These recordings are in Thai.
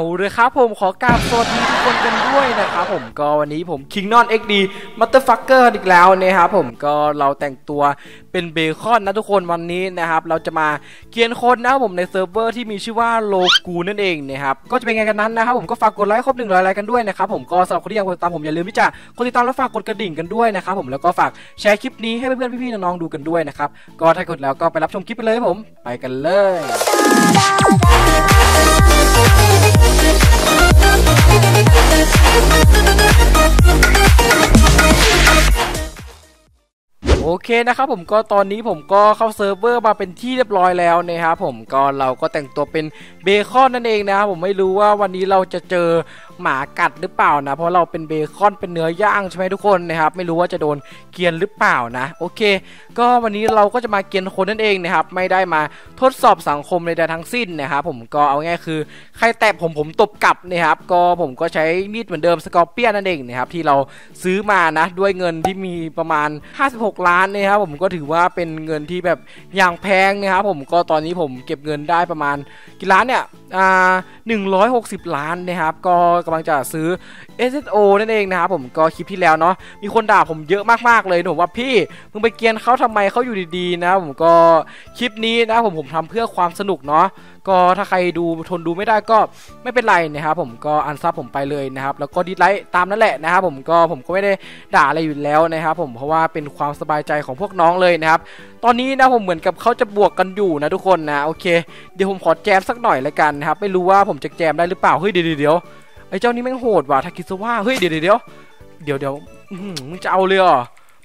เอาเลยครับผมขอกราบสวัสดีทุกคนกันด้วยนะครับผมก็วันนี้ผม King Non XD Motherfucker อีกแล้วนะครับผมก็เราแต่งตัวเป็นเบคอนนะทุกคนวันนี้นะครับเราจะมาเกียนคนนะครับผมในเซิร์ฟเวอร์ที่มีชื่อว่าโลกูนั่นเองนะครับก็จะเป็นไงกันนั้นนะครับผมก็ฝากกดไลค์ครบหนึ่งร้อยไลค์กันด้วยนะครับผมก็สำหรับคนที่ยังกดติดตามผมอย่าลืมที่จะกดติดตามและฝากกดกระดิ่งกันด้วยนะครับผมแล้วก็ฝากแชร์คลิปนี้ให้เพื่อนๆพี่ๆน้องๆดูกันด้วยนะครับก็ถ้ากดแล้วก็ไปรับชมคลิปไปเลยผมไปกันเลย โอเคนะครับผมก็ตอนนี้ผมก็เข้าเซิร์ฟเวอร์มาเป็นที่เรียบร้อยแล้วนะครับผมก็เราก็แต่งตัวเป็นเบคอนนั่นเองนะครับผมไม่รู้ว่าวันนี้เราจะเจอ หมากัดหรือเปล่านะ เพราะเราเป็นเบคอนเป็นเนื้อย่างใช่ไหมทุกคนนะครับไม่รู้ว่าจะโดนเกียนหรือเปล่านะโอเค ก็วันนี้เราก็จะมาเกียนคนนั่นเองนะครับไม่ได้มาทดสอบสังคมใดๆทั้งสิ้นนะครับผมก็เอาง่ายคือใครแตะผมผมตบกลับนะครับก็ผมก็ใช้มีดเหมือนเดิมสกอร์เปียนนั่นเองนะครับที่เราซื้อมานะด้วยเงินที่มีประมาณ 56 ล้านนะครับผมก็ถือว่าเป็นเงินที่แบบอย่างแพงนะครับผมก็ตอนนี้ผมเก็บเงินได้ประมาณกี่ล้านเนี่ยอ่า160ล้านนะครับก็กำลังจะซื้อ SSO นั่นเองนะครับผมก็คลิปที่แล้วเนาะมีคนด่าผมเยอะมากๆเลยผมว่าพี่มึงไปเกียนเขาทำไมเขาอยู่ดีๆนะผมก็คลิปนี้นะผมผมทำเพื่อความสนุกเนาะก็ถ้าใครดูทนดูไม่ได้ก็ไม่เป็นไรนะครับผมก็อันซับผมไปเลยนะครับแล้วก็ดิสไลค์ตามนั่นแหละนะครับผมก็ผมก็ไม่ได้ด่าอะไรอยู่แล้วนะครับผมเพราะว่าเป็นความสบายใจของพวกน้องเลยนะครับตอนนี้นะผมเหมือนกับเขาจะบวกกันอยู่นะทุกคนนะโอเค เดี๋ยวผมขอแจมสักหน่อยละกันนะครับไม่รู้ว่าผมจะแจมได้หรือเปล่าเฮ้ยเดี๋ยวเดี๋ยว ไอ้เจ้านี่แม่งโหดว่ะทากิสวะเฮ้ยเดี๋ยวเดี๋ยวเดี๋ยวเดี๋ยวมึงจะเอาเลยเหรอ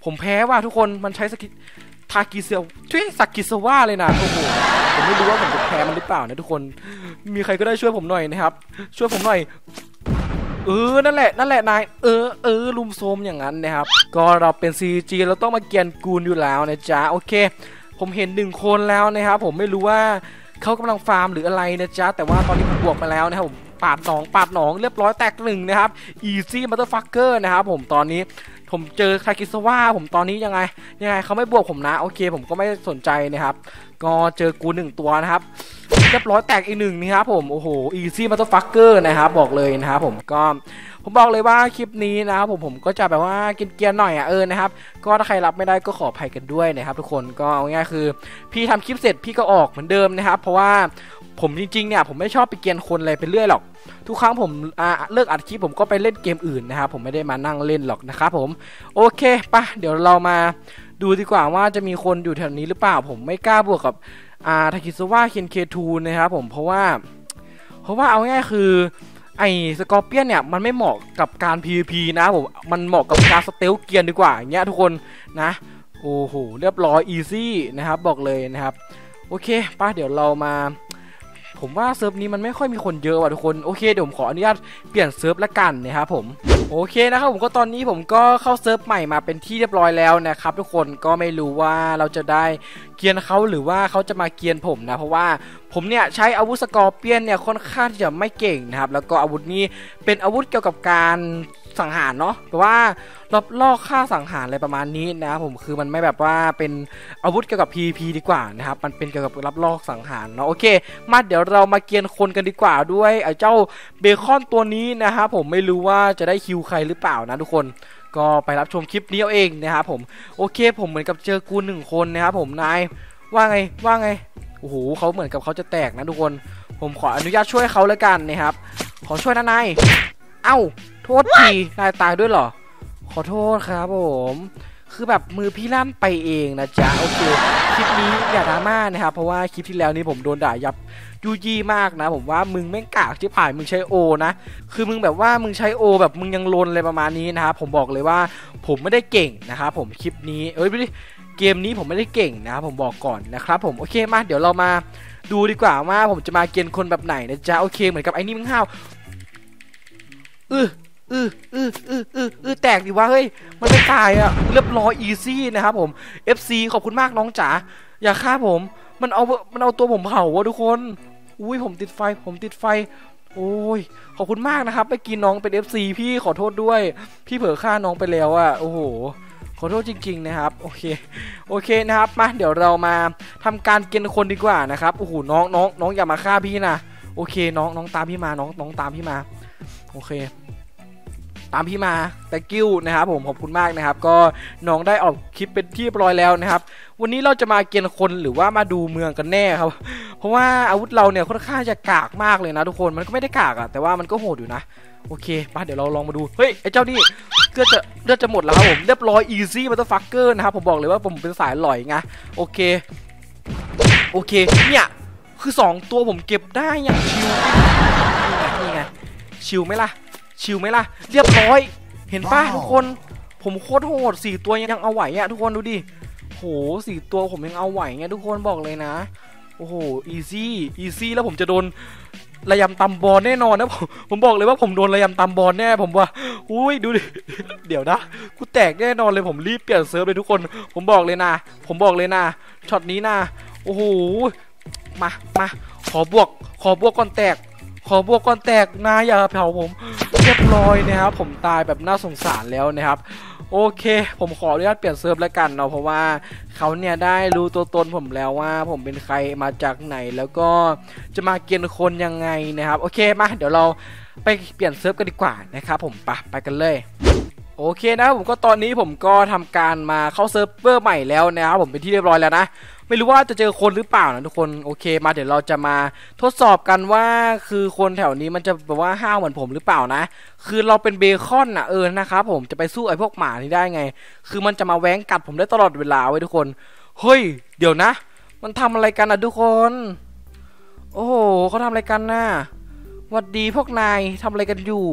ผมแพ้ว่ะทุกคนมันใช้สกิทากิเซลช่วยสักกิสวะเลยนะโอ้โหผมไม่รู้ว่าผมจะแพ้มันหรือเปล่านะทุกคน มีใครก็ได้ช่วยผมหน่อยนะครับ ช่วยผมหน่อยเออ นั่นแหละ นั่นแหละ นาย เออ เออ ลุมโซมอย่างนั้นนะครับ ก็เราเป็น CG เราต้องมาเกียนกูลอยู่แล้วนะจ๊ะ โอเค ผมเห็นหนึ่งคนแล้วนะครับ ผมไม่รู้ว่าเขากำลังฟาร์มหรืออะไรนะจ๊ะ แต่ว่าตอนนี้ผมบวกมาแล้วนะครับผม ปาดสองปาดหนองเรียบร้อยแตกหนึ่งนะครับ easy motherfucker นะครับผมตอนนี้ผมเจอคากิสว่าผมตอนนี้ยังไงยังไงเขาไม่บวกผมนะ โอเค ผมก็ไม่สนใจนะครับ ก็เจอกูหนึ่งตัวนะครับเรียบร้อยแตกอีกหนึ่งนะครับผมโอ้โห easy motherfucker นะครับบอกเลยนะครับผมก็ ผมบอกเลยว่าคลิปนี้นะครับผมผมก็จะแบบว่ากินเกียร์หน่อยอะเออนะครับก็ถ้าใครรับไม่ได้ก็ขออภัยกันด้วยนะครับทุกคนก็เอาง่ายคือ พี่ทำคลิปเสร็จพี่ก็ออกเหมือนเดิมนะครับ เพราะว่าผมจริงๆเนี่ยผมไม่ชอบไปเกียนคนอะไรไปเรื่อยหรอก ทุกครั้งผมเลิกอัดคลิปผมก็ไปเล่นเกมอื่นนะครับผมไม่ได้มานั่งเล่นหรอกนะครับผมโอเคปะเดี๋ยวเรามาดูดีกว่าว่าจะมีคนอยู่แถวนี้หรือเปล่า ผมไม่กล้าบวกกับอาทากิสวะเคนเคทูนะครับผมเพราะว่า เพราะว่าเอาง่ายคือ ไอ้สกอร์เปียนเนี่ยมันไม่เหมาะกับการ PVP นะผมมันเหมาะกับการสเตลเกียนดีกว่าอย่างเงี้ยทุกคนนะโอ้โหเรียบร้อยอีซี่นะครับบอกเลยนะครับโอเคป้าเดี๋ยวเรามา ผมว่าเซิร์ฟนี้มันไม่ค่อยมีคนเยอะว่ะทุกคนโอเคเดี๋ยวผมขออนุญาตเปลี่ยนเซิร์ฟละกันนะครับผม โอเคนะครับผมก็ตอนนี้ผมก็เข้าเซิร์ฟใหม่มาเป็นที่เรียบร้อยแล้วนะครับ ทุกคนก็ไม่รู้ว่าเราจะได้เกียนเขาหรือว่าเขาจะมาเกียนผมนะ เพราะว่าผมเนี่ยใช้อาวุธสกอร์เปียนเนี่ยค่อนข้างที่จะไม่เก่งนะครับ แล้วก็อาวุธนี้เป็นอาวุธเกี่ยวกับการ สังหารเนาะแต่ว่าลอบล่อฆ่าสังหารอะไรประมาณนี้นะครับผมคือมันไม่แบบว่าเป็นอาวุธเกี่ยวกับ PVP ดีกว่านะครับมันเป็นเกี่ยวกับรับลอกสังหารเนาะโอเค มาเดี๋ยวเรามาเกียนคนกันดีกว่าด้วยไอ้เจ้าเบคอนตัวนี้นะครับผมไม่รู้ว่าจะได้คิวใครหรือเปล่านะทุกคนก็ไปรับชมคลิปนี้เอาเองนะครับผมโอเค ผมเหมือนกับเจอกูหนึ่งคนนะครับผมนายว่าไงว่าไงโอ้โหเขาเหมือนกับเขาจะแตกนะทุกคน ผมขออนุญาตช่วยเขาแล้วกันนะครับขอช่วยนะนาย เอ้า โทษทีนายตายด้วยเหรอ ขอโทษครับผม คือแบบมือพี่ลั่นไปเองนะจ๊ะ โอเค คลิปนี้อย่าดราม่านะครับ เพราะว่าคลิปที่แล้วนี้ผมโดนด่ายับยูยี่มากนะ ผมว่ามึงแม่งกากที่ผ่านมึงใช้โอนะ คือมึงแบบว่ามึงใช้โอแบบมึงยังลนอะไรประมาณนี้นะครับผมบอกเลยว่าผมไม่ได้เก่งนะครับผมคลิปนี้ เอ้ยไม่ได้เกมนี้ผมไม่ได้เก่งนะครับผมบอกก่อนนะครับผมโอเคมาเดี๋ยวเรามาดูดีกว่าว่าผมจะมาเกณฑ์คนแบบไหนนะจ๊ะโอเคเหมือนกับไอ้นี่มึงห้าว อืออืออืออืออืออือแตกดิวะเฮ้ย มันไม่ตายอะเรียบร้อยอีซี่นะครับผม FC ขอบคุณมากน้องจ๋า อย่าฆ่าผม มันเอา มันเอาตัวผมเผาวะทุกคน อุ้ยผมติดไฟ ผมติดไฟ โอ้ย ขอบคุณมากนะครับไปกินน้องเป็น FC พี่ขอโทษด้วย พี่เผลอฆ่าน้องไปแล้วอะโอ้โหขอโทษจริงๆนะครับ โอเค โอเคนะครับ มา เดี๋ยวเรามาทำการเกณฑ์คนดีกว่านะครับ โอ้โห น้องน้องน้องอย่ามาฆ่าพี่นะ โอเค น้องน้องตามพี่มา น้องน้องตามพี่มา โอเค ตามพี่มาแต่กิ้วนะครับผมขอบคุณมากนะครับ ก็น้องได้ออกคลิปเป็นที่เรียบร้อยแล้วนะครับ วันนี้เราจะมาเกียนคนหรือว่ามาดูเมืองกันแน่ครับ เพราะว่าอาวุธเราเนี่ยค่อนข้างจะกากมากเลยนะทุกคนมันก็ไม่ได้กากอะแต่ว่ามันก็โหดอยู่นะโอเคมาเดี๋ยวเราลองมาดู เฮ้ย ไอ้เจ้านี่เลือดจะเลือดจะหมดแล้วครับผมเรียบร้อยอีซี่มาตฟักเกอร์นะครับ ผมบอกเลยว่าผมเป็นสายหล่อยไงโอเค โอเค เนี่ย คือ 2 ตัวผมเก็บได้อย่างชิวนี่ไง ชิวไหมล่ะ ชิวไหมล่ะ เรียบร้อย เห็นป่ะว้าวทุกคน ผมโคตรโหดสี่ตัวยังเอาไหวอะทุกคนดูดิ โหสี่ตัวผมยังเอาไหวไงทุกคนบอกเลยนะ โอ้โห อีซี่ อีซี่แล้วผมจะโดนระยำตำบอลแน่นอนนะผมผมบอกเลยว่าผมโดนระยำตำบอลแน่ผมว่าอุ้ยดูดิเดี๋ยวนะกูแตกแน่นอนเลยผมรีบเปลี่ยนเซิร์ฟเลยทุกคน ผมบอกเลยนะ ผมบอกเลยนะช็อตนี้นะโอ้โหมามาขอบวก ขอบวกก่อนแตก ขอบวกก่อนแตกนะอย่าเผาผมเรียบร้อยนะครับผมตายแบบน่าสงสารแล้วนะครับโอเค ผมขออนุญาตเปลี่ยนเซิร์ฟแล้วกันเนาะเพราะว่าเขาเนี่ยได้รู้ตัวตนผมแล้วว่า ผมเป็นใครมาจากไหนแล้วก็จะมาเกณฑ์คนยังไงนะครับ โอเคมาเดี๋ยวเราไปเปลี่ยนเซิร์ฟกันดีกว่านะครับผมไปไปกันเลย โอเคนะครับผมก็ตอนนี้ผมก็ทำการมาเข้าเซิร์ฟเวอร์ใหม่แล้วนะครับผมเป็นที่เรียบร้อยแล้วนะไม่รู้ว่าจะเจอคนหรือเปล่านะทุกคนโอเคมาเดี๋ยวเราจะมาทดสอบกันว่าคือคนแถวนี้มันจะแบบว่าห้าวเหมือนผมหรือเปล่านะ คือเราเป็นเบคอนนะเออนะครับผมจะไปสู้ไอ้พวกหมานี่ได้ไง คือมันจะมาแว้งกัดผมได้ตลอดเวลาไว้ยทุกคนเฮ้ย เดี๋ยวนะ มันทำอะไรกันนะทุกคน โอ้โหเขาทำอะไรกันนะหวัดดีพวกนายทำอะไรกันอยู่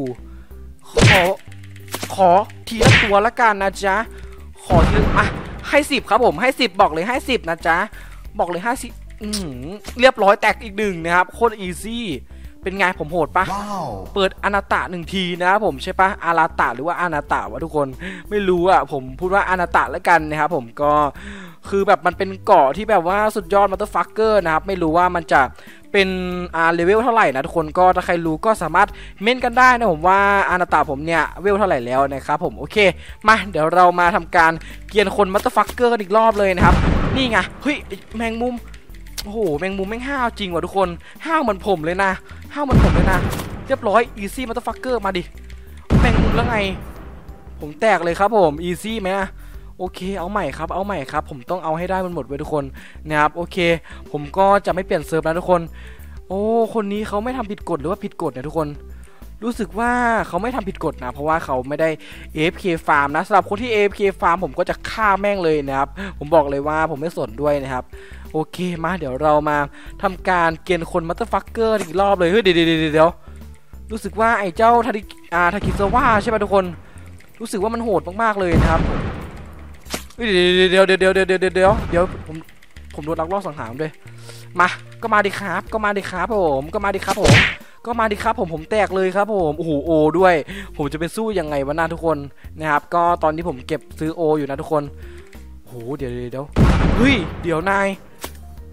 ขอ ขอทีละตัวละกันนะจ๊ะ ขอทีละอะให้สิบครับผมให้สิบบอกเลยให้สิบนะจ๊ะ บอกเลยห้าสิบอือหือเรียบร้อยแตกอีกหนึ่งนะครับ โคตรอีซี่เป็นไงผมโหดปะว้าวเปิดอนาตะหนึ่งทีนะครับผมใช่ปะอาราตะหรือว่าอนาตะวะทุกคนไม่รู้อะผมพูดว่าอนาตะแล้วกันนะครับผมก็คือแบบมันเป็นเกาะที่แบบว่าสุดยอดมัตเตอร์ฟักเกอร์นะครับไม่รู้ว่ามันจะ เป็นอ่าเลเวลเท่าไหร่นะทุกคนก็ถ้าใครรู้ก็สามารถเม้นกันได้นะผมว่าอานาตะผมเนี่ยเวลเท่าไหร่แล้วนะครับผมโอเค มาเดี๋ยวเรามาทำการเกียนคนมัตเตอร์ฟักเกอร์กันอีกรอบเลยนะครับนี่ไงเฮ้ยแมงมุมโอ้โหแมงมุมแม่งห้าวจริงว่ะทุกคนห้าวเหมือนผมเลยนะห้าวเหมือนผมเลยนะเรียบร้อยอีซี่มัตเตอร์ฟักเกอร์มาดิแมงมุมแล้วไง ผมแตกเลยครับผมอีซี่ไหมอะ โอเค เอาใหม่ครับ เอาใหม่ครับ ผมต้องเอาให้ได้มันหมดไว้ทุกคนนะครับ โอเค ผมก็จะไม่เปลี่ยนเซิร์ฟนะทุกคน โอ้ คนนี้เขาไม่ทำผิดกฎหรือว่าผิดกฎนะทุกคน รู้สึกว่าเขาไม่ทำผิดกฎนะ เพราะว่าเขาไม่ได้ AFK ฟาร์มนะสำหรับคนที่ AFK ฟาร์มผมก็จะฆ่าแม่งเลยนะครับ ผมบอกเลยว่าผมไม่สนด้วยนะครับ โอเค มา เดี๋ยวเรามาทำการเกณฑ์คนมัตเตอร์ฟักเกอร์อีกรอบเลย เฮ้ย เดี๋ยวเดี๋ยวเดี๋ยวรู้สึกว่าไอ้เจ้าทาริอาทากิซาวะใช่ไหมทุกคน รู้สึกว่ามันโหดมากๆเลยนะครับ เดี๋ยวเดี๋ยวเดี๋ยวเดี๋ยวเดี๋ยวเดี๋ยวเดี๋ยวผมผมโดนลักลอบสังหารด้วยมา ก็มาดิครับ ก็มาดิครับผม ก็มาดิครับผม ก็มาดิครับผม ผมแตกเลยครับผม โอ้โหโอด้วย ผมจะไปสู้ยังไงวะน้าทุกคนนะครับ ก็ตอนนี้ผมเก็บซื้อโออยู่นะทุกคนโอ้โหเดี๋ยวเดี๋ยวเฮ้ย เดี๋ยวนาย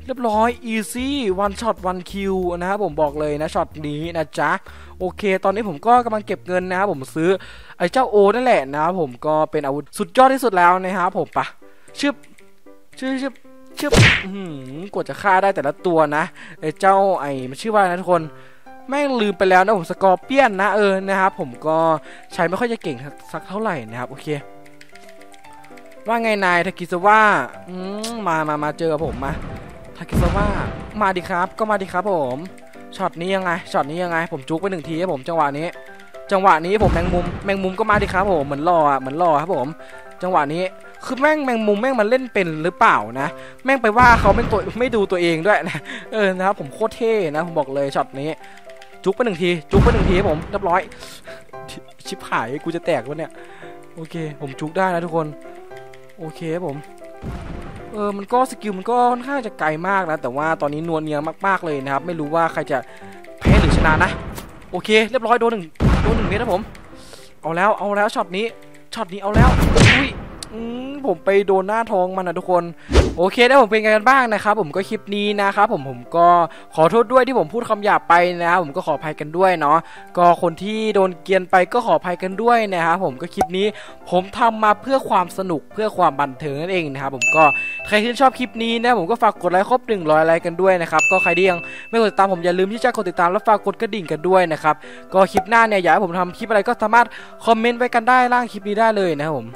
เรียบร้อย easy one shot one kill นะครับผมบอกเลยนะช็อตนี้นะจ๊ะ โอเค ตอนนี้ผมก็กำลังเก็บเงินนะครับผมซื้อไอ้เจ้าโอนั่นแหละนะครับผมก็เป็นอาวุธสุดยอดที่สุดแล้วนะครับผมปะชื่อชื่อชื่อชื่อหือกว่าจะฆ่าได้แต่ละตัวนะไอ้เจ้าไอ้มันชื่อว่าอะไรนะทุกคนแม่งลืมไปแล้วนะผมสกอร์เปียนนะเออนะครับผมก็ใช้ไม่ค่อยจะเก่งสักเท่าไหร่นะครับโอเค ว่าไงนายทากิซาวะอืมมามามาเจอกับผมมา ทากิซาวะมาดิครับ ก็มาดิครับผมช็อตนี้ยังไงช็อตนี้ยังไง ผมจุกไปหนึ่งทีครับผมจังหวะนี้ จังหวะนี้ผมแมงมุมแมงมุมก็มาดิครับผมเหมือนรออะเหมือนรอครับผม จังหวะนี้คือแม่งแมงมุมแม่งมันเล่นเป็นหรือเปล่านะ แม่งไปว่าเขาไม่ตัวไม่ดูตัวเองด้วยนะเออนะครับผมโคตรเท่นะผมบอกเลยช็อตนี้จุกไปหนึ่งที จุกไปหนึ่งทีครับผมเรียบร้อย ชิบหายกูจะแตกวะเนี่ย โอเค ผมจุกได้นะทุกคน โอเคครับผม เออมันก็สกิลมันก็ค่อนข้างจะไกลมากนะแต่ว่าตอนนี้นวลเนียมากๆเลยนะครับ ไม่รู้ว่าใครจะแพ้หรือชนะนะ โอเค เรียบร้อยโดนหนึ่งโดนหนึ่งเมตรนะผม เอาแล้วเอาแล้วช็อตนี้ช็อตนี้เอาแล้วอุ้ย ผมไปโดนหน้าท้องมันนะทุกคน โอเคได้ผมเป็นไงกันบ้างนะครับ ผมก็คลิปนี้นะครับผมผมก็ขอโทษด้วยที่ผมพูดคำหยาบไปนะครับผมก็ขออภัยกันด้วยเนาะก็คนที่โดนเกียนไปก็ขออภัยกันด้วยนะครับผมก็คลิปนี้ ผมทำมาเพื่อความสนุกเพื่อความบันเทิงนั่นเองนะครับผมก็ใครที่ชอบคลิปนี้นะผมก็ฝากกดไลค์ครบ100ไลค์กันด้วยนะครับก็ใครที่ยังไม่กดติดตามผมอย่าลืมที่จะกดติดตามและฝากกดกระดิ่งกันด้วยนะครับก็คลิปหน้าเนี่ยอยากให้ผมทำคลิปอะไรก็สามารถคอมเมนต์ไว้กันได้ล่างคลิปนี้ได้เลยนะครับผม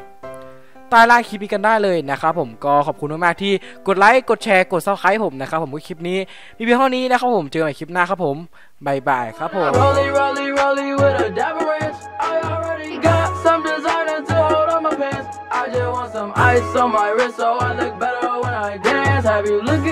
ต้ล่าคลิปนี้กันได้เลยนะครับผมก็ขอบคุณมากๆที่กดไลค์กดแชร์กดซับสไครต์ผมนะครับผมคลิปนี้มีเพียงเท่านี้นะครับผมเจอกันใหม่คลิปหน้าครับผมบายบายครับผม Have you looked?